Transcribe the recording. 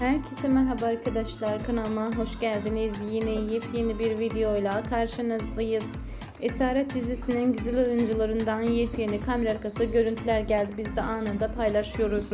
Herkese merhaba arkadaşlar kanalıma hoş geldiniz. Yine yepyeni bir videoyla karşınızdayız. Esaret dizisinin güzel oyuncularından yepyeni kamera arkası görüntüler geldi. Biz de anında paylaşıyoruz.